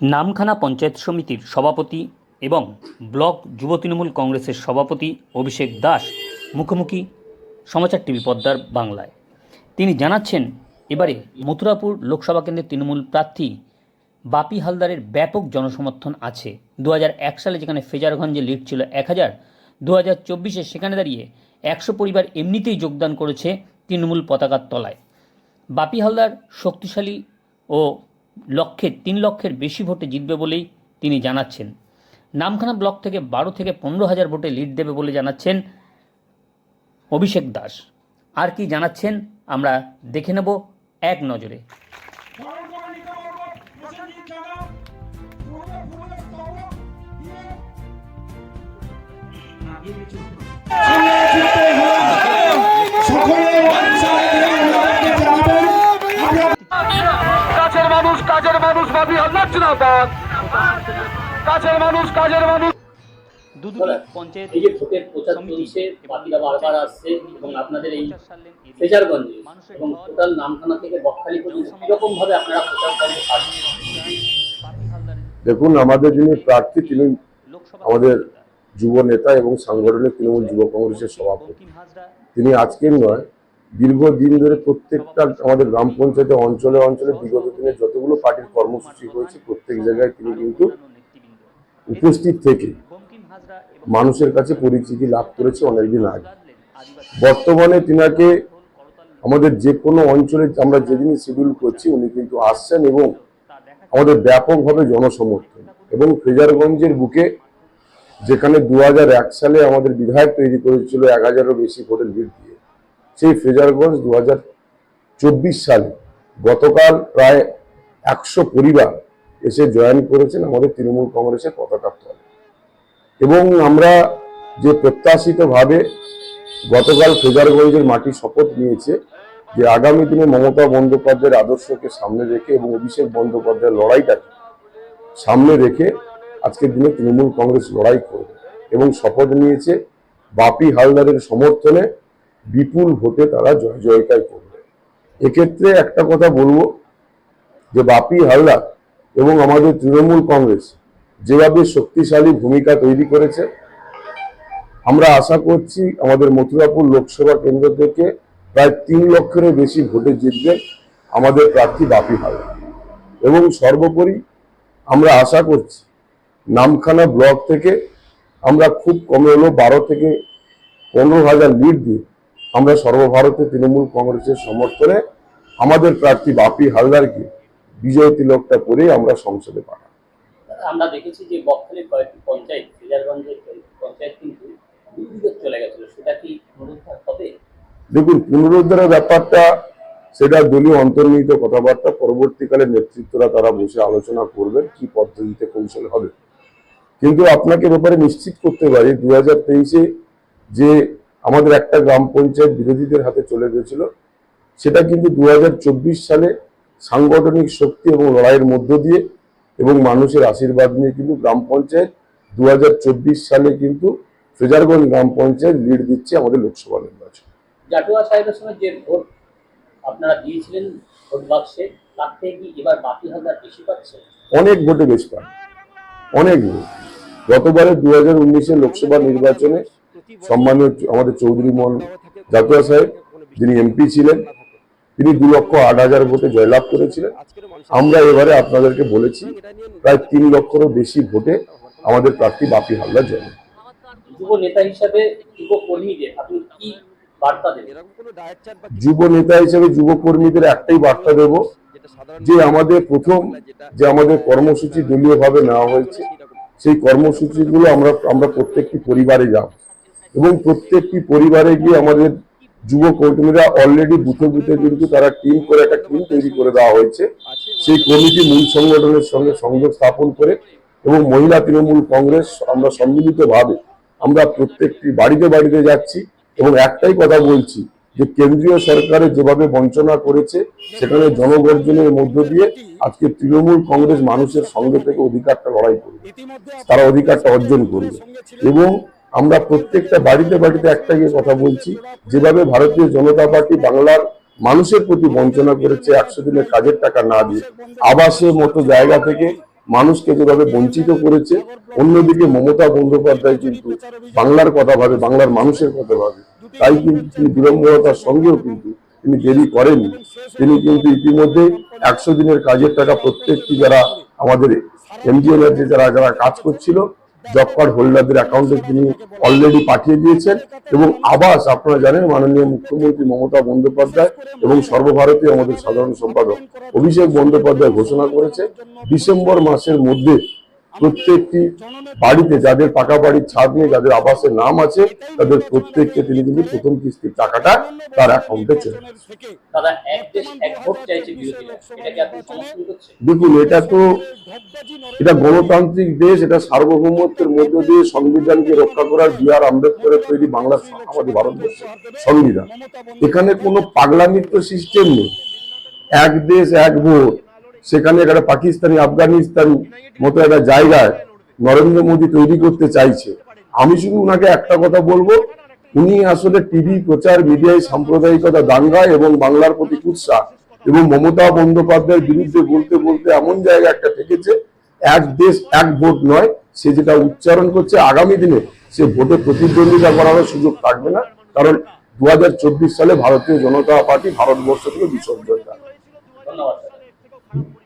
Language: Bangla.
নামখানা পঞ্চায়েত সমিতির সভাপতি এবং ব্লক যুব তৃণমূল কংগ্রেসের সভাপতি অভিষেক দাস মুখোমুখি সমাচার টিভি পদ্মার বাংলায়। তিনি জানাচ্ছেন, এবারে মথুরাপুর লোকসভা কেন্দ্রের তৃণমূল প্রার্থী বাপি হালদারের ব্যাপক জনসমর্থন আছে। দু সালে যেখানে ফেজারগঞ্জে লিড ছিল এক হাজার দু হাজার চব্বিশে সেখানে দাঁড়িয়ে একশো পরিবার এমনিতেই যোগদান করেছে তৃণমূল পতাকার তলায়। বাপি হালদার শক্তিশালী ও লক্ষের, তিন লক্ষের বেশি ভোটে জিতবে বলেই তিনি জানাচ্ছেন। নামখানা ব্লক থেকে বারো থেকে পনেরো হাজার ভোটে লিড দেবে বলে জানাচ্ছেন অভিষেক দাস। আর কি জানাচ্ছেন আমরা দেখে নেব এক নজরে। কাজের মানুষ ভাবি জিন্দাবাদ কাছের মানুষ কাজের মানুষ। দুদুলি পঞ্চায়েত এই যে ভোটের প্রচার চলছে বাকিরা বারবার আসছে এবং আপনাদের এই ফেজারগঞ্জে এবং টোটাল নামখানা থেকে বকখালি পর্যন্ত কীরকম ভাবে আপনারা প্রচার করেন? দেখুন আমাদের যিনি প্রার্থী তিনি আমাদের যুব নেতা এবং সাংগঠনিক তৃণমূল যুব কংগ্রেসের সভাপতি। তিনি আজকের নয় দীর্ঘদিন ধরে প্রত্যেকটা আমাদের গ্রাম পঞ্চায়েতে অঞ্চলে অঞ্চলে বিগত দিনে যতগুলো পার্টির কর্মসূচি হয়েছে, প্রত্যেক জায়গায় তিনি কিন্তু উপস্থিত থেকে মানুষের কাছে পরিচিতি লাভ করেছে অনেকদিন আগে। বর্তমানে তিনাকে আমাদের যে কোনো অঞ্চলে আমরা যেদিনই শিডিউল করছি, উনি কিন্তু আসছেন এবং আমাদের ব্যাপকভাবে জনসমর্থন এবং ফেজারগঞ্জের বুকে যেখানে দু সালে আমাদের বিধায়ক তৈরি করেছিল, এক হাজারেরও বেশি ভোটের লিড দিয়ে। সেই ফ্রেজারগঞ্জ দু হাজার চব্বিশ সালে গতকাল প্রায় একশো পরিবার এসে জয়েন করেছেন আমাদের তৃণমূল কংগ্রেসের পতাকা তলে। এবং আমরা যে প্রত্যাশিতভাবে গতকাল ফ্রেজারগঞ্জের মাটি শপথ নিয়েছে যে আগামী দিনে মমতা বন্দ্যোপাধ্যায়ের আদর্শকে সামনে রেখে এবং অভিষেক বন্দ্যোপাধ্যায়ের লড়াইটাকে সামনে রেখে আজকের দিনে তৃণমূল কংগ্রেস লড়াই করবে এবং শপথ নিয়েছে বাপি হালদারের সমর্থনে বিপুল ভোটে তারা জয় জয়কার করবে। এক্ষেত্রে একটা কথা বলব, যে বাপি হালদার এবং আমাদের তৃণমূল কংগ্রেস যেভাবে শক্তিশালী ভূমিকা তৈরি করেছে, আমরা আশা করছি আমাদের মথুরাপুর লোকসভা কেন্দ্র থেকে প্রায় তিন লক্ষেরও বেশি ভোটে জিতবে আমাদের প্রার্থী বাপি হালদার। এবং সর্বোপরি আমরা আশা করছি নামখানা ব্লক থেকে আমরা খুব কমে হলো বারো থেকে পনেরো হাজার লিড দিয়ে আমরা সর্বভারতীয় তৃণমূল কংগ্রেসের সমর্থনে আমাদের প্রার্থী বাপি হালদারকে বিজয় তিলকটা করে আমরা সংসদে পাঠাই। আমরা দেখেছি যে বকখালির কয়েকটি পঞ্চায়েত ফেজারগঞ্জের পঞ্চায়েত কিন্তু চলে গেছিল। সেটা কি পুনরুদ্ধার হবে? দেখুন পুনরুদ্ধারের ব্যাপারটা সেটা দলীয় অন্তর্নিহিত কথাবার্তা পরবর্তীকালে নেতৃত্বরা তারা বসে আলোচনা করবেন কি পদ্ধতিতে কৌশল হবে। কিন্তু আপনাকে ব্যাপারে নিশ্চিত করতে পারি দু হাজার তেইশে যে আমাদের একটা গ্রাম পঞ্চায়েত বিরোধীদের হাতে চলে গেছিল সেটা কিন্তু দু হাজার চব্বিশ সালে সাংগঠনিক শক্তি এবং লড়াইয়ের মধ্য দিয়ে এবং মানুষের আশীর্বাদ নিয়ে কিন্তু গ্রাম পঞ্চায়েত দু হাজার চব্বিশ সালে কিন্তু ফ্রেজারগঞ্জ গ্রাম পঞ্চায়েত লিড দিচ্ছে আমাদের লোকসভা নির্বাচন। জাটুয়া সাহেবের সঙ্গে যে ভোট আপনারা দিয়েছিলেন ভোট বাক্সে তার থেকে কি এবার বাকি হাজার বেশি পাচ্ছে? অনেক ভোটে বেশ পান অনেক ভোট। গতবারে দু হাজার উনিশের লোকসভা নির্বাচনে সম্মানীয় আমাদের চৌধুরী মোহন জাতুয়া সাহেব যিনি এমপি ছিলেন তিনি দু লক্ষ আট হাজার ভোটে জয়লাভ করেছিলেন। আমরা এবারে আপনাদেরকে বলেছি প্রায় তিন লক্ষেরও বেশি ভোটে আমাদের প্রার্থী বাপি হালদার জয় যুব নেতা হিসাবে যুব কর্মীদের আপনি কি বার্তা দেবেন? যুব নেতা হিসেবে যুব কর্মীদের একটাই বার্তা দেব যে আমাদের প্রথম যে আমাদের কর্মসূচি দলীয়ভাবে নেওয়া হয়েছে সেই কর্মসূচিগুলো আমরা আমরা প্রত্যেকটি পরিবারে যাব এবং প্রত্যেকটি পরিবারে গিয়ে আমাদের যুব কর্মীরা অলরেডি বুথে বুথে কিন্তু তারা টিম করে একটা টিম তৈরি করে দেওয়া হয়েছে। সেই কমিটি মূল সংগঠনের সঙ্গে সংযোগ স্থাপন করে এবং মহিলা তৃণমূল কংগ্রেস আমরা সম্মিলিতভাবে আমরা প্রত্যেকটি বাড়িতে বাড়িতে যাচ্ছি এবং একটাই কথা বলছি যে কেন্দ্রীয় সরকারের যেভাবে বঞ্চনা করেছে, সেখানে জনগর্জনের মধ্য দিয়ে আজকে তৃণমূল কংগ্রেস মানুষের সঙ্গে থেকে অধিকারটা লড়াই করবে। তারা অধিকারটা অর্জন করবে। এবং আমরা প্রত্যেকটা বাড়িতে বাড়িতে একটা গিয়ে কথা বলছি, যেভাবে ভারতীয় জনতা পার্টি বাংলার মানুষের প্রতি বঞ্চনা করেছে, একশো দিনের কাজের টাকা না দিয়ে, আবাসের মতো জায়গা থেকে মানুষকে যেভাবে বঞ্চিত করেছে, অন্যদিকে মমতা বন্দ্যোপাধ্যায় কিন্তু বাংলার কথা ভাবে, বাংলার মানুষের কথা ভাবে। তাই কিন্তু তিনি বিড়ম্বনতার সঙ্গেও কিন্তু তিনি দেরি করেননি। তিনি কিন্তু ইতিমধ্যে একশো দিনের কাজের টাকা প্রত্যেকটি যারা আমাদের এমজিএনআর যারা যারা কাজ করছিল জব কার্ড হোল্ডারদের অ্যাকাউন্টে তিনি অলরেডি পাঠিয়ে দিয়েছেন এবং আবাস আপনারা জানেন মাননীয় মুখ্যমন্ত্রী মমতা বন্দ্যোপাধ্যায় এবং সর্বভারতীয় আমাদের সাধারণ সম্পাদক অভিষেক বন্দ্যোপাধ্যায় ঘোষণা করেছে ডিসেম্বর মাসের মধ্যে প্রত্যেকটি বাড়িতে যাদের পাকা বাড়ির ছাদ নেই যাদের আবাসের নাম আছে তাদের প্রত্যেককে তিনি কিন্তু প্রথম কিস্তির টাকাটা তার অ্যাকাউন্টে চলে দেখুন এটা তো এটা গণতান্ত্রিক দেশ এটা সার্বভৌমত্বের মধ্য দিয়ে সংবিধানকে রক্ষা করার বি আর আম্বেদকরের তৈরি বাংলার স- আমাদের ভারতবর্ষের সংবিধান এখানে কোনো পাগলামিত্র সিস্টেম নেই। এক দেশ এক ভোট। সেখানে একটা পাকিস্তানি, আফগানিস্তান মতো একটা জায়গায় নরেন্দ্র মোদী তৈরি করতে চাইছে। আমি শুধু ওনাকে একটা কথা বলব, উনি আসলে টিভি প্রচার মিডিয়ায় সাম্প্রদায়িকতা দাঙ্গা এবং বাংলার প্রতি কুৎসা এবং মমতা বন্দ্যোপাধ্যায়ের বিরুদ্ধে বলতে বলতে এমন জায়গা একটা থেকেছে, এক দেশ, এক ভোট নয়, সে যেটা উচ্চারণ করছে আগামী দিনে, সে ভোটে প্রতিদ্বন্দ্বিতা করার সুযোগ থাকবে না, কারণ দু হাজার চব্বিশ সালে ভারতীয় জনতা পার্টি ভারতবর্ষ থেকে বিসর্জন ধন্যবাদ। How